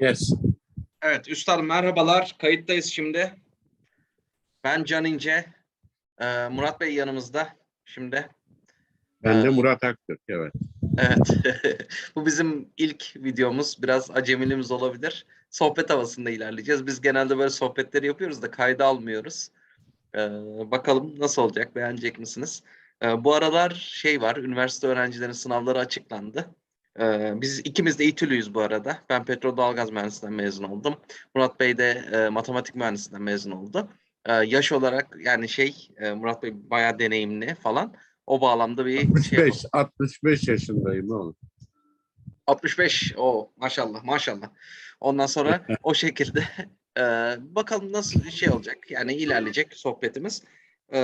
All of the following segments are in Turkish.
Yes. Evet, üstadım merhabalar. Kayıttayız şimdi. Ben Can İnce. Ee, Murat Bey yanımızda şimdi. Ben de Evet. Murat Aktürk. Evet. Evet. Bu bizim ilk videomuz. Biraz acemiliğimiz olabilir. Sohbet havasında ilerleyeceğiz. Biz genelde böyle sohbetleri yapıyoruz da kayda almıyoruz. Ee, bakalım nasıl olacak? Beğenecek misiniz? Ee, bu aralar şey var. Üniversite öğrencilerinin sınavları açıklandı. Ee, biz ikimiz de İTÜ'lüyüz bu arada. Ben petrol doğalgaz mühendisliğinden mezun oldum. Murat Bey de e, matematik mühendisliğinden mezun oldu. Ee, yaş olarak yani şey e, Murat Bey bayağı deneyimli falan. O bağlamda bir şey yapalım. 65, 65 yaşındayım olur. 65. O maşallah maşallah. Ondan sonra o şekilde e, bakalım nasıl bir şey olacak. Yani ilerleyecek sohbetimiz. E,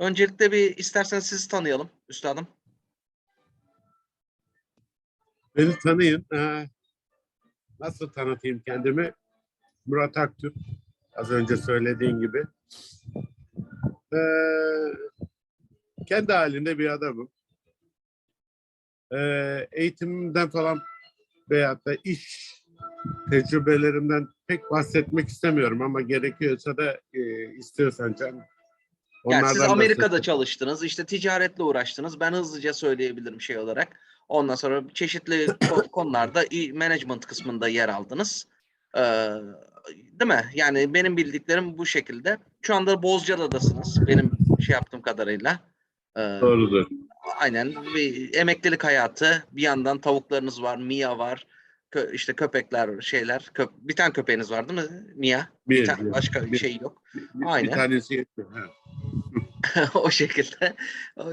öncelikle bir isterseniz sizi tanıyalım üstadım. Beni tanıyın. Ha, nasıl tanıtayım kendimi? Murat Aktürk. Az önce söylediğin gibi. Ee, kendi halinde bir adamım. Ee, eğitimimden falan veyahut da iş tecrübelerimden pek bahsetmek istemiyorum ama gerekiyorsa da e, istiyorsan can Yani siz Amerika'da çalıştınız, işte ticaretle uğraştınız. Ben hızlıca söyleyebilirim şey olarak. Ondan sonra çeşitli ko- konularda management kısmında yer aldınız. Ee, değil mi? Yani benim bildiklerim bu şekilde. Şu anda Bozcaada'dasınız. Benim şey yaptığım kadarıyla. Ee, Doğrudur. Aynen bir emeklilik hayatı. Bir yandan tavuklarınız var, Mia var. Kö- işte köpekler, şeyler. Kö- bir tane köpeğiniz var değil mi? Mia. Bir, Bir, tane bir- başka bir bir- şey yok. Bir, bir Aynen. tanesi yetiyor. O şekilde.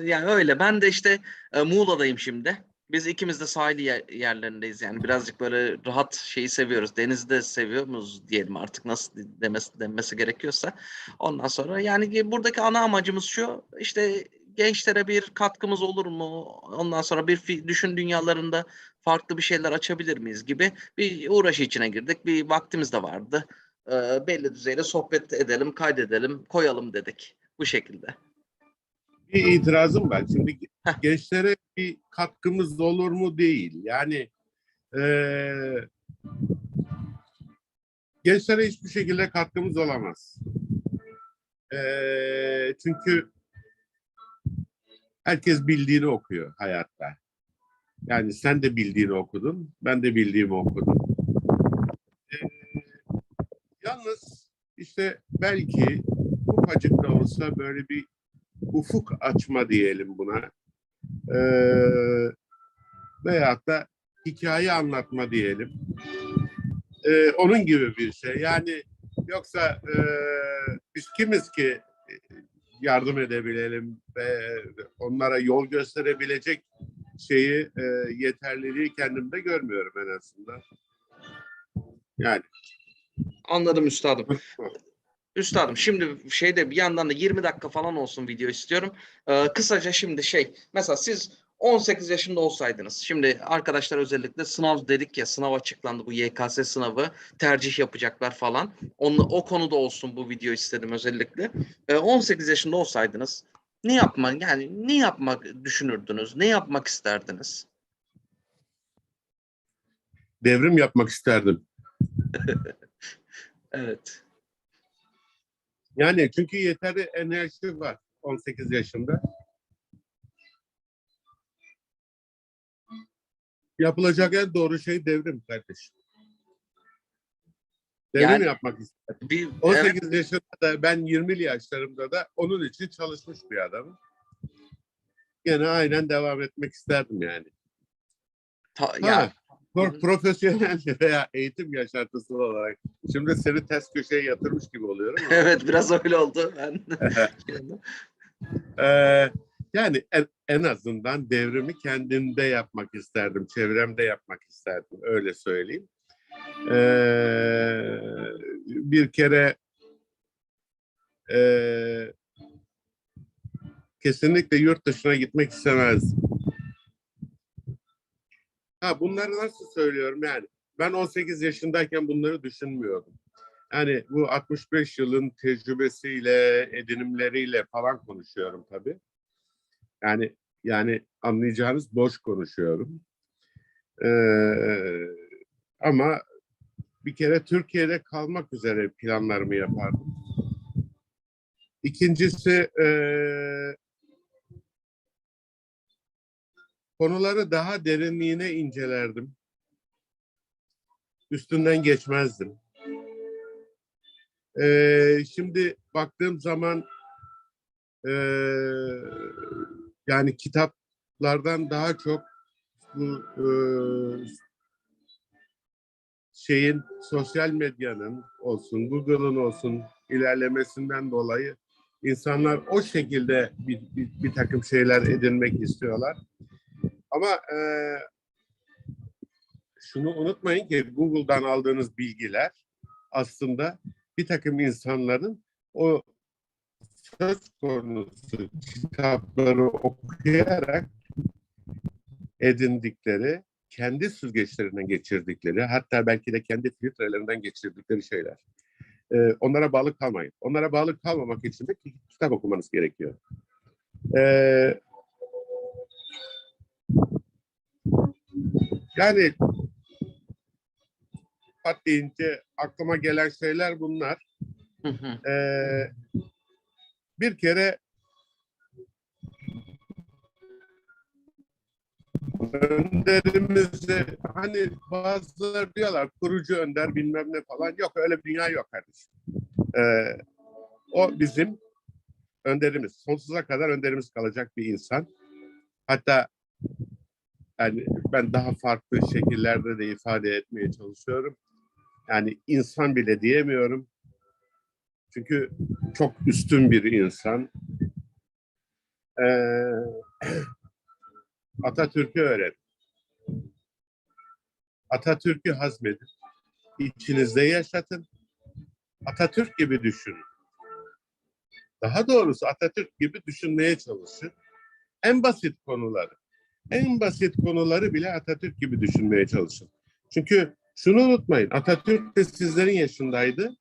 Yani öyle. Ben de işte e, Muğla'dayım şimdi. Biz ikimiz de sahil yer- yerlerindeyiz. Yani birazcık böyle rahat şeyi seviyoruz. Denizi de seviyoruz diyelim artık nasıl demesi, denmesi gerekiyorsa. Ondan sonra yani buradaki ana amacımız şu. işte gençlere bir katkımız olur mu? Ondan sonra bir düşün dünyalarında farklı bir şeyler açabilir miyiz gibi bir uğraşı içine girdik. Bir vaktimiz de vardı. E, belli düzeyde sohbet edelim, kaydedelim, koyalım dedik. Bu şekilde. Bir itirazım var. Şimdi Heh. gençlere bir katkımız olur mu değil. Yani eee gençlere hiçbir şekilde katkımız olamaz. Eee, çünkü herkes bildiğini okuyor hayatta. Yani sen de bildiğini okudun, ben de bildiğimi okudum. Eee, yalnız işte belki ufacık da olsa böyle bir ufuk açma diyelim buna. Ee, veyahut da hikaye anlatma diyelim. Ee, onun gibi bir şey. Yani yoksa e, biz kimiz ki yardım edebilelim ve onlara yol gösterebilecek şeyi e, yeterliliği kendimde görmüyorum en azından. Yani Anladım üstadım. Üstadım şimdi şeyde bir yandan da 20 dakika falan olsun video istiyorum. Ee, kısaca şimdi şey mesela siz 18 yaşında olsaydınız şimdi arkadaşlar özellikle sınav dedik ya sınav açıklandı bu YKS sınavı tercih yapacaklar falan. Onu, o konuda olsun bu video istedim özellikle. Ee, 18 yaşında olsaydınız ne yapmak yani ne yapmak düşünürdünüz? Ne yapmak isterdiniz? devrim yapmak isterdim. Evet. Yani çünkü yeterli enerji var 18 yaşında. Yapılacak en doğru şey devrim kardeşim. Devrim Yani- yapmak istedim. Bir, 18 yaşında da ben 20'li yaşlarımda da onun için çalışmış bir adamım. Gene aynen devam etmek isterdim yani. ta- Ha, ya, pro- profesyonel veya eğitim yaşantısı olarak şimdi seni ters köşeye yatırmış gibi oluyorum ama evet biraz öyle oldu. Ben Ee, yani en, en azından devrimi kendimde yapmak isterdim, çevremde yapmak isterdim, öyle söyleyeyim. Ee, bir kere e, kesinlikle yurt dışına gitmek istemezdim. Ha bunları nasıl söylüyorum yani? Ben 18 yaşındayken bunları düşünmüyordum. Yani bu 65 yılın tecrübesiyle, edinimleriyle falan konuşuyorum tabii. Yani Yani anlayacağınız boş konuşuyorum. Ee, ama bir kere Türkiye'de kalmak üzere planlarımı yapardım. İkincisi eee, konuları daha derinliğine incelerdim. Üstünden geçmezdim. Eee, şimdi baktığım zaman eee, yani kitaplardan daha çok bu eee, şeyin sosyal medyanın olsun, Google'ın olsun ilerlemesinden dolayı insanlar o şekilde bir, bir, bir takım şeyler edinmek istiyorlar. Ama e, şunu unutmayın ki Google'dan aldığınız bilgiler aslında bir takım insanların o söz konusu kitapları okuyarak edindikleri, kendi süzgeçlerinden geçirdikleri, hatta belki de kendi filtrelerinden geçirdikleri şeyler. Ee, onlara bağlı kalmayın. Onlara bağlı kalmamak için de ki- kitap okumanız gerekiyor. Ee, yani pat deyince aklıma gelen şeyler bunlar. Hı hı. Ee, bir kere önderimizi hani bazıları diyorlar kurucu önder bilmem ne falan yok öyle bir dünya yok kardeşim. Ee, o bizim önderimiz. Sonsuza kadar önderimiz kalacak bir insan. Hatta yani ben daha farklı şekillerde de ifade etmeye çalışıyorum. Yani insan bile diyemiyorum. Çünkü çok üstün bir insan. Ee, Atatürk'ü öğren. Atatürk'ü hazmedin. İçinizde yaşatın. Atatürk gibi düşünün. Daha doğrusu Atatürk gibi düşünmeye çalışın. En basit konuları. En basit konuları bile Atatürk gibi düşünmeye çalışın. Çünkü şunu unutmayın. Atatürk de sizlerin yaşındaydı.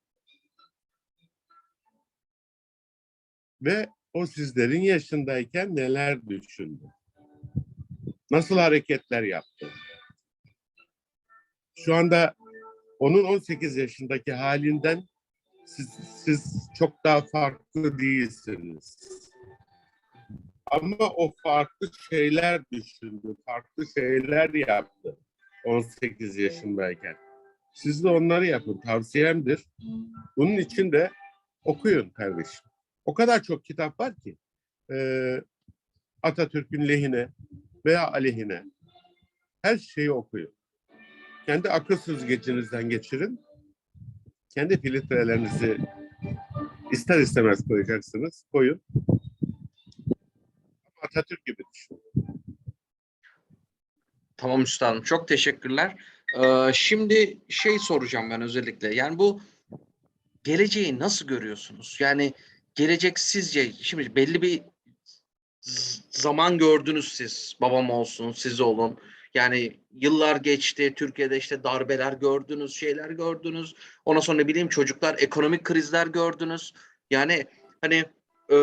Ve o sizlerin yaşındayken neler düşündü? Nasıl hareketler yaptı? Şu anda onun 18 yaşındaki halinden siz, siz çok daha farklı değilsiniz. Ama o farklı şeyler düşündü, farklı şeyler yaptı 18 yaşındayken. Siz de onları yapın, tavsiyemdir. Bunun için de okuyun kardeşim. O kadar çok kitap var ki eee, Atatürk'ün lehine veya aleyhine her şeyi okuyun. Kendi akıl süzgecinizden geçirin. Kendi filtrelerinizi ister istemez koyacaksınız. Koyun. Atatürk gibi düşünün. Tamam üstadım. Çok teşekkürler. Ee, şimdi şey soracağım ben özellikle. Yani bu geleceği nasıl görüyorsunuz? Yani gelecek sizce şimdi belli bir zaman gördünüz siz. Babam olsun, siz olun. Yani yıllar geçti. Türkiye'de işte darbeler gördünüz, şeyler gördünüz. Ondan sonra ne bileyim çocuklar ekonomik krizler gördünüz. Yani hani e,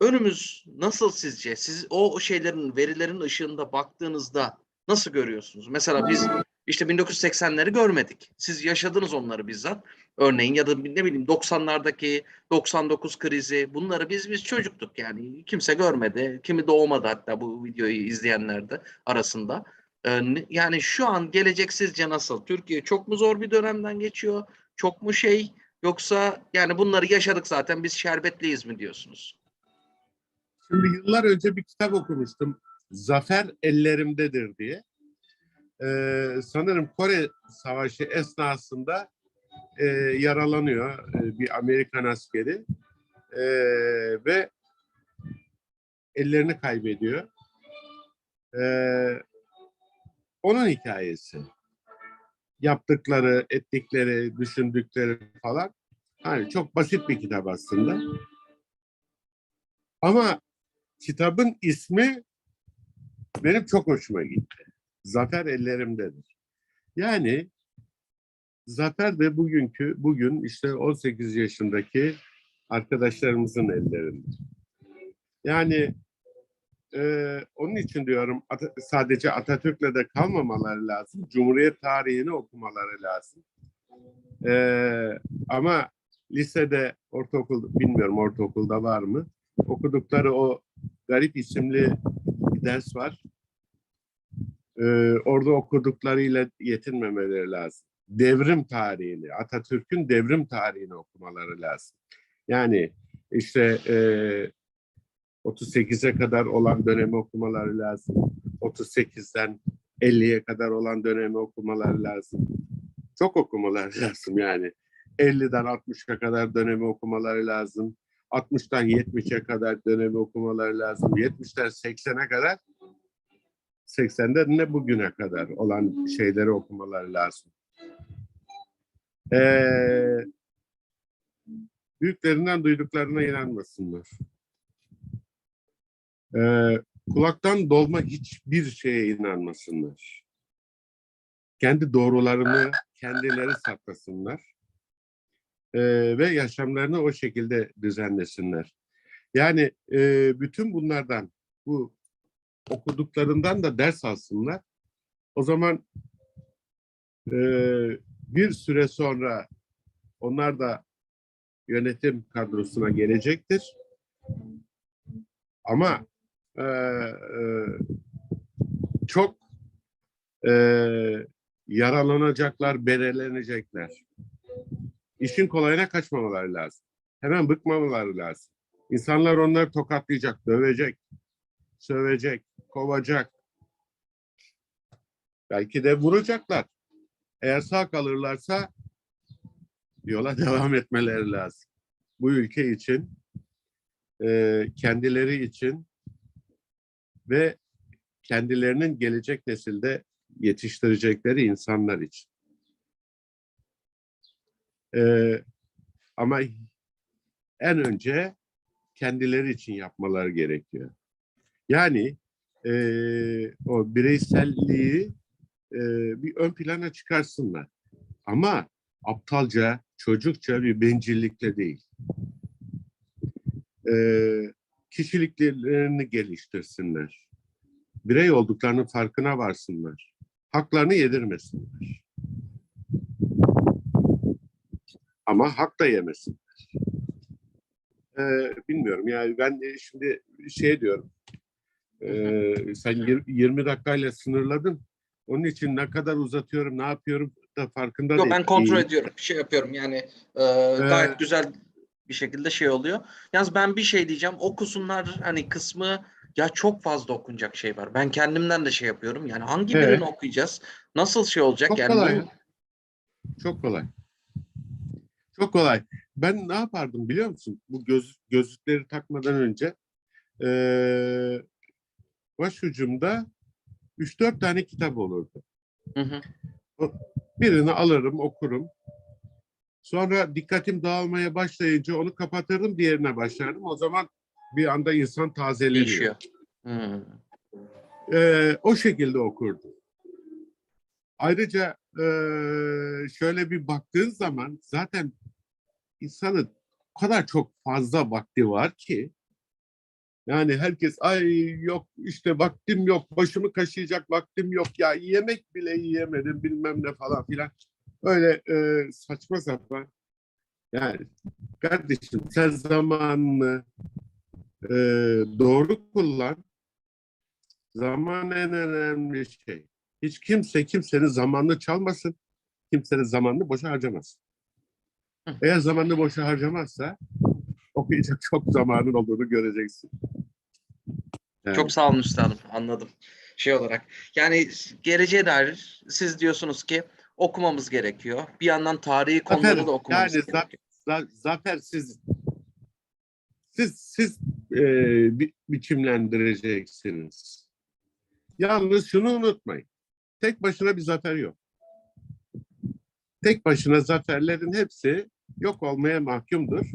önümüz nasıl sizce? Siz o şeylerin, verilerin ışığında baktığınızda nasıl görüyorsunuz? Mesela biz işte 1980'leri görmedik. Siz yaşadınız onları bizzat. Örneğin ya da ne bileyim 90'lardaki 99 krizi bunları biz biz çocuktuk yani. Kimse görmedi. Kimi doğmadı hatta bu videoyu izleyenler de arasında. Ee, yani şu an gelecek sizce nasıl? Türkiye çok mu zor bir dönemden geçiyor? Çok mu şey? Yoksa yani bunları yaşadık zaten biz şerbetliyiz mi diyorsunuz? Şimdi yıllar önce bir kitap okumuştum. Zafer ellerimdedir diye. Ee, sanırım Kore Savaşı esnasında e, yaralanıyor e, bir Amerikan askeri E, ve ellerini kaybediyor. E, onun hikayesi. Yaptıkları, ettikleri, düşündükleri falan. Hani çok basit bir kitap aslında. Ama kitabın ismi benim çok hoşuma gitti. Zafer ellerimdedir. Yani Zafer de bugünkü bugün işte 18 yaşındaki arkadaşlarımızın ellerinde. Yani e, onun için diyorum Ata- sadece Atatürk'le de kalmamaları lazım. Cumhuriyet tarihini okumaları lazım. E, ama lisede, ortaokul, bilmiyorum ortaokulda var mı? Okudukları o garip isimli bir ders var. E, orada okuduklarıyla yetinmemeleri lazım. Devrim tarihini, Atatürk'ün devrim tarihini okumaları lazım. Yani işte e, 38'e kadar olan dönemi okumaları lazım. 38'den 50'ye kadar olan dönemi okumaları lazım. Çok okumaları lazım yani. 50'den 60'a kadar dönemi okumaları lazım. 60'tan 70'e kadar dönemi okumaları lazım. 70'ten 80'e kadar 80'den ne bugüne kadar olan şeyleri okumaları lazım. Ee, büyüklerinden duyduklarına inanmasınlar. Ee, kulaktan dolma hiçbir şeye inanmasınlar. Kendi doğrularını kendileri saklasınlar. Ee, ve yaşamlarını o şekilde düzenlesinler. Yani e, bütün bunlardan, bu okuduklarından da ders alsınlar. O zaman e, bir süre sonra onlar da yönetim kadrosuna gelecektir. Ama e, e, çok e, yaralanacaklar, berelenecekler. İşin kolayına kaçmamaları lazım. Hemen bıkmamaları lazım. İnsanlar onları tokatlayacak, dövecek, sövecek, kovacak. Belki de vuracaklar. Eğer sağ kalırlarsa yola devam etmeleri lazım. Bu ülke için, e, kendileri için ve kendilerinin gelecek nesilde yetiştirecekleri insanlar için. E, ama en önce kendileri için yapmaları gerekiyor. Yani e, o bireyselliği e, bir ön plana çıkarsınlar. Ama aptalca, çocukça bir bencillikle değil. E, kişiliklerini geliştirsinler. Birey olduklarının farkına varsınlar. Haklarını yedirmesinler. Ama hak da yemesinler. E, bilmiyorum yani ben e, şimdi şey diyorum. E, sen yir- 20 dakikayla sınırladın. Onun için ne kadar uzatıyorum, ne yapıyorum da farkında Yok ben değilim. kontrol ediyorum. Şey yapıyorum yani e, gayet güzel bir şekilde şey oluyor. Yalnız ben bir şey diyeceğim. Okusunlar hani kısmı ya çok fazla okunacak şey var. Ben kendimden de şey yapıyorum. Yani hangi Evet. birini okuyacağız? Nasıl şey olacak? Çok yani kolay. bu- Çok kolay. Çok kolay. Ben ne yapardım biliyor musun? Bu göz, gözlükleri takmadan önce eee başucumda 3-4 tane kitap olurdu. Hı hı. Birini alırım, okurum. Sonra dikkatim dağılmaya başlayınca onu kapatırdım, diğerine başlardım. O zaman bir anda insan tazeleniyor. Değişiyor. Hı. Ee, o şekilde okurdum. Ayrıca ee, şöyle bir baktığın zaman zaten insanın o kadar çok fazla vakti var ki yani herkes ay yok işte vaktim yok başımı kaşıyacak vaktim yok ya yemek bile yiyemedim bilmem ne falan filan öyle ee, saçma sapan yani kardeşim sen zamanını ee, doğru kullan Zaman en önemli şey. Hiç kimse kimsenin zamanını çalmasın. Kimsenin zamanını boşa harcamasın. Eğer zamanını boşa harcamazsa okuyacak çok zamanın olduğunu göreceksin. Yani, Çok sağ olun üstadım. Anladım. Şey olarak. Yani geleceğe dair siz diyorsunuz ki okumamız gerekiyor. Bir yandan tarihi konuları Zafer, da okumamız yani gerekiyor. za- zafer siz siz siz e, bi- biçimlendireceksiniz. Yalnız şunu unutmayın. Tek başına bir zafer yok. Tek başına zaferlerin hepsi yok olmaya mahkumdur.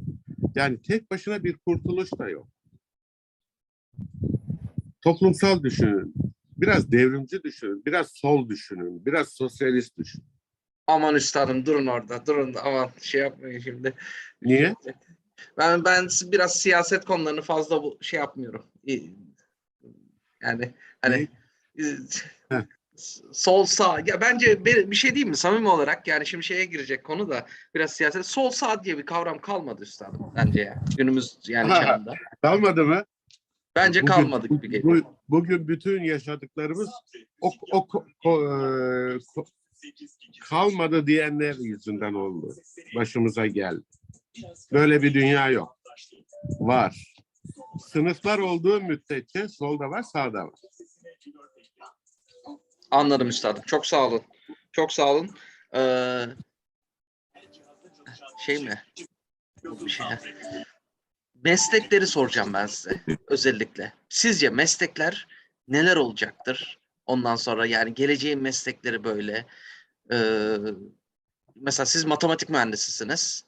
Yani tek başına bir kurtuluş da yok. Toplumsal düşünün. Biraz devrimci düşünün. Biraz sol düşünün. Biraz sosyalist düşünün. Aman üstadım durun orada. Durun aman şey yapmayın şimdi. Niye? Ben ben biraz siyaset konularını fazla bu, şey yapmıyorum. Yani hani sol sağ ya bence bir, bir şey değil mi samimi olarak yani şimdi şeye girecek konu da biraz siyaset sol sağ diye bir kavram kalmadı üstadım bence ya günümüz yani Ha. çağında. Kalmadı mı? Bence Bugün- kalmadı gibi bu- geliyor. bu- bugün bütün yaşadıklarımız o, o ko- e, kalmadı diyenler yüzünden oldu. Başımıza geldi. Böyle bir dünya yok. Var. Sınıflar olduğu müddetçe solda var, sağda var. Anladım üstadım. Çok sağ olun. Çok sağ olun. Ee, şey mi? Bir şey. Meslekleri soracağım ben size özellikle. Sizce meslekler neler olacaktır? Ondan sonra yani geleceğin meslekleri böyle. Ee, mesela siz matematik mühendisisiniz.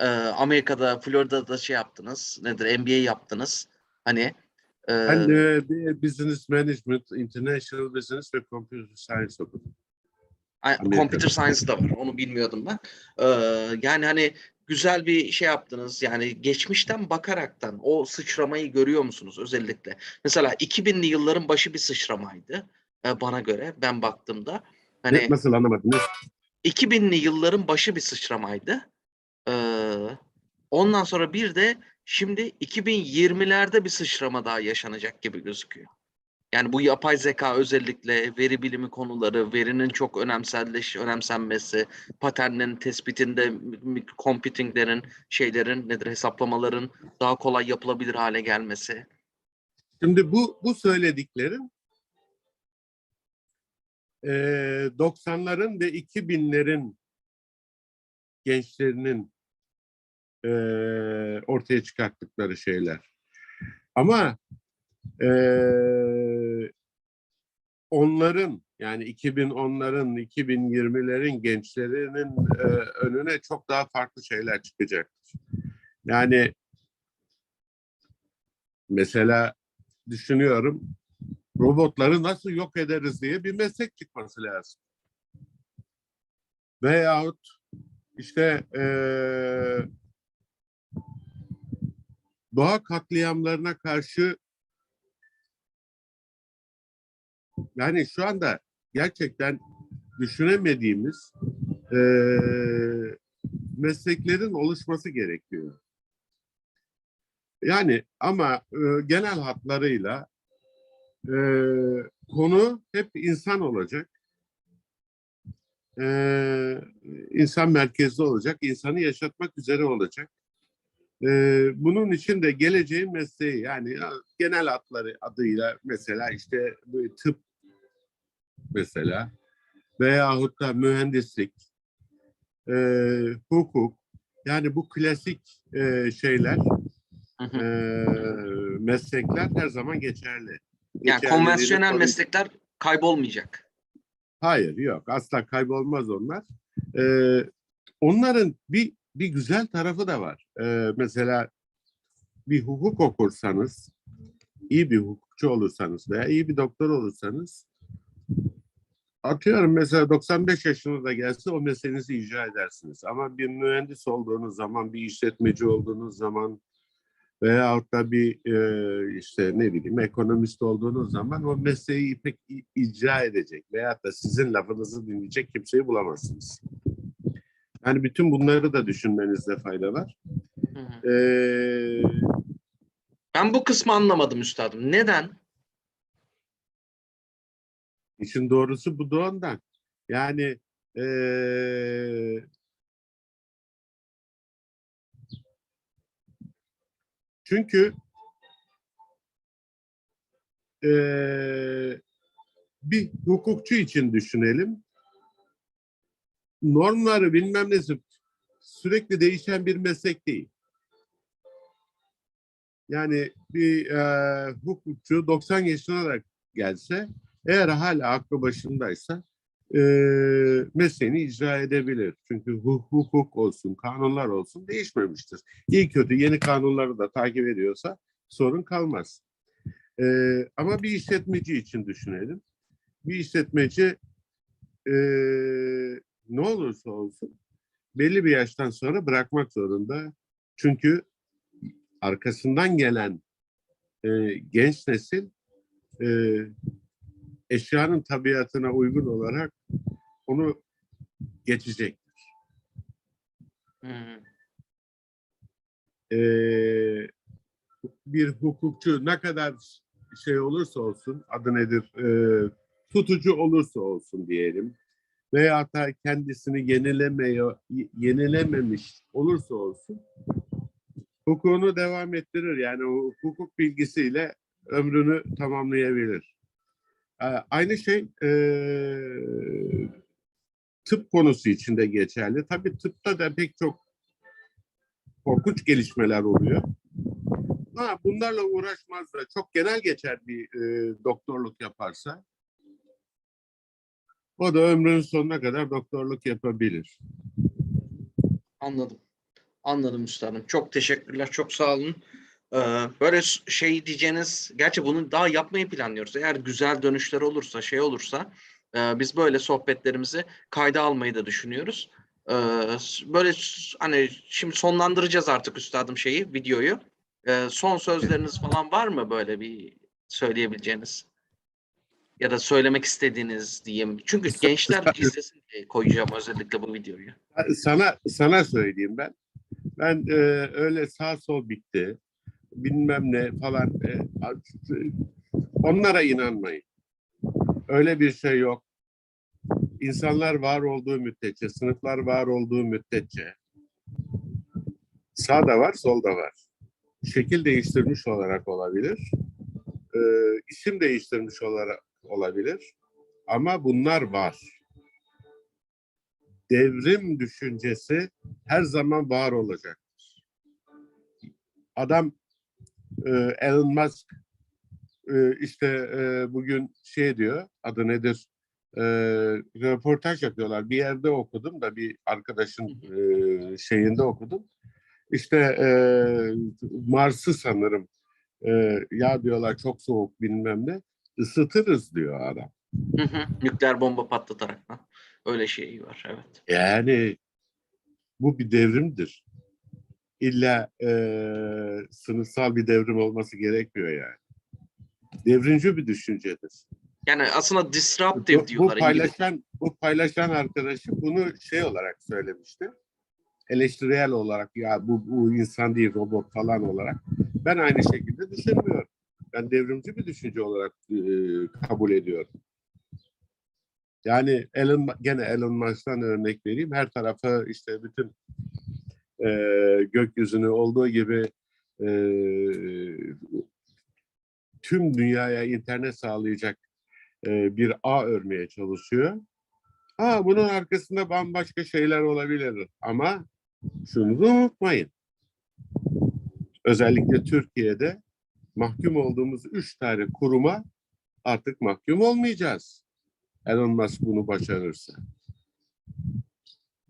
Ee, Amerika'da, Florida'da şey yaptınız. Nedir? MBA yaptınız. Hani e, Ben de Business Management, International Business ve Computer Science okudum. Computer Science da var. Onu bilmiyordum ben. Ee, yani hani güzel bir şey yaptınız. Yani geçmişten bakaraktan o sıçramayı görüyor musunuz özellikle? Mesela 2000'li yılların başı bir sıçramaydı. e, bana göre ben baktığımda. Hani Ne- Nasıl anlamadınız? 2000'li yılların başı bir sıçramaydı. Ee, ondan sonra bir de şimdi 2020'lerde bir sıçrama daha yaşanacak gibi gözüküyor. Yani bu yapay zeka özellikle veri bilimi konuları, verinin çok önemselleş, önemsenmesi, paternlerin tespitinde, computinglerin, şeylerin nedir hesaplamaların daha kolay yapılabilir hale gelmesi. Şimdi bu bu söylediklerin eee 90'ların ve 2000'lerin gençlerinin ortaya çıkarttıkları şeyler. Ama eee, onların yani 2010'ların, 2020'lerin gençlerinin eee, önüne çok daha farklı şeyler çıkacaktır. Yani mesela düşünüyorum robotları nasıl yok ederiz diye bir meslek çıkması lazım. Veyahut işte eee doğa katliamlarına karşı yani şu anda gerçekten düşünemediğimiz eee, mesleklerin oluşması gerekiyor. Yani ama e, genel hatlarıyla e, konu hep insan olacak. E, insan merkezli olacak, insanı yaşatmak üzere olacak. E, bunun için de geleceğin mesleği yani ya, genel hatları adıyla mesela işte tıp mesela veyahut da mühendislik, e, hukuk yani bu klasik e, şeyler. Eee, meslekler her zaman geçerli. Yani konvansiyonel meslekler kaybolmayacak. Hayır yok asla kaybolmaz onlar. Eee, onların bir bir güzel tarafı da var. Eee, mesela bir hukuk okursanız, iyi bir hukukçu olursanız veya iyi bir doktor olursanız atıyorum mesela 95 yaşınıza gelse o mesleğinizi icra edersiniz. Ama bir mühendis olduğunuz zaman, bir işletmeci olduğunuz zaman veyahut da bir e, işte ne bileyim ekonomist olduğunuz zaman o mesleği pek icra edecek veyahut da sizin lafınızı dinleyecek kimseyi bulamazsınız. Yani bütün bunları da düşünmenizde fayda var. Hı hı. Ee, Ben bu kısmı anlamadım üstadım. Neden? İşin doğrusu bu da ondan. Yani ee, çünkü ee, bir hukukçu için düşünelim. Normları bilmem nesi sürekli değişen bir meslek değil. Yani bir e, hukukçu 90 yaşına da gelse eğer hala aklı başındaysa e, mesleğini icra edebilir. Çünkü hu- hukuk olsun, kanunlar olsun değişmemiştir. İyi kötü yeni kanunları da takip ediyorsa sorun kalmaz. E, ama bir işletmeci için düşünelim. Bir işletmeci e, ne olursa olsun belli bir yaştan sonra bırakmak zorunda. Çünkü arkasından gelen e, genç nesil e, eşyanın tabiatına uygun olarak onu geçecek. Hı hı. e, bir hukukçu ne kadar şey olursa olsun, adı nedir, e, tutucu olursa olsun diyelim veya da kendisini yenilemeye, yenilememiş olursa olsun hukukunu devam ettirir. Yani o hukuk bilgisiyle ömrünü tamamlayabilir. E, Aynı şey e, tıp konusu için de geçerli. Tabii tıpta da pek çok korkunç gelişmeler oluyor. Ha, bunlarla uğraşmaz da çok genel geçer bir e, doktorluk yaparsa o da ömrünün sonuna kadar doktorluk yapabilir. Anladım. Anladım üstadım. Çok teşekkürler. Çok sağ olun. Ee, böyle şey diyeceğiniz, gerçi bunu daha yapmayı planlıyoruz. Eğer güzel dönüşler olursa, şey olursa e, biz böyle sohbetlerimizi kayda almayı da düşünüyoruz. Ee, böyle hani şimdi sonlandıracağız artık üstadım şeyi, videoyu. Ee, son sözleriniz falan var mı böyle bir söyleyebileceğiniz? Ya da söylemek istediğiniz diyeyim. Çünkü gençler izlesin diye koyacağım özellikle bu videoyu. Sana sana söyleyeyim ben. Ben e, öyle sağ sol bitti bilmem ne falan e, onlara inanmayın. Öyle bir şey yok. İnsanlar var olduğu müddetçe, sınıflar var olduğu müddetçe sağ da var, sol da var. Şekil değiştirmiş olarak olabilir. e, isim değiştirmiş olarak olabilir. Ama bunlar var. Devrim düşüncesi her zaman var olacaktır. Adam e, Elon Musk e, işte e, bugün şey diyor, adı nedir? E, röportaj yapıyorlar. Bir yerde okudum da bir arkadaşın e, şeyinde okudum. İşte e, Mars'ı sanırım e, ya diyorlar çok soğuk bilmem ne ısıtırız diyor adam. Hı hı. Nükleer bomba patlatarak. ha. Öyle şey var evet. Yani bu bir devrimdir. İlla e, sınıfsal bir devrim olması gerekmiyor yani. Devrimci bir düşüncedir. Yani aslında disruptive Bu, bu diyorlar İngiliz. paylaşan bu paylaşan arkadaşım bunu şey olarak söylemişti. Eleştirel olarak ya bu, bu insan değil robot falan olarak. Ben aynı şekilde düşünmüyorum. Ben devrimci bir düşünce olarak e, kabul ediyorum. Yani Elon gene Elon Musk'tan örnek vereyim. Her tarafı işte bütün e, gökyüzünü olduğu gibi e, tüm dünyaya internet sağlayacak e, bir ağ örmeye çalışıyor. Ha bunun arkasında bambaşka şeyler olabilir ama şunu da unutmayın. Özellikle Türkiye'de mahkum olduğumuz üç tane kuruma artık mahkum olmayacağız. Elon Musk bunu başarırsa.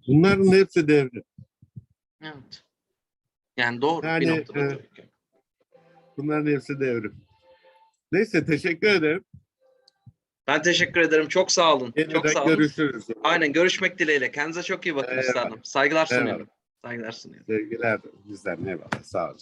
Bunların hepsi devrim. Evet. Yani doğru Yani, bir noktada. e, tabii ki. Bunların hepsi devrim. Neyse teşekkür ederim. Ben teşekkür ederim. Çok sağ olun. Çok Yeniden sağ olun. görüşürüz. Aynen görüşmek dileğiyle. Kendinize çok iyi bakın Eyvallah. üstadım. Saygılar Eyvallah. sunuyorum. Saygılar sunuyorum. Sevgiler bizden eyvallah. Sağ olun.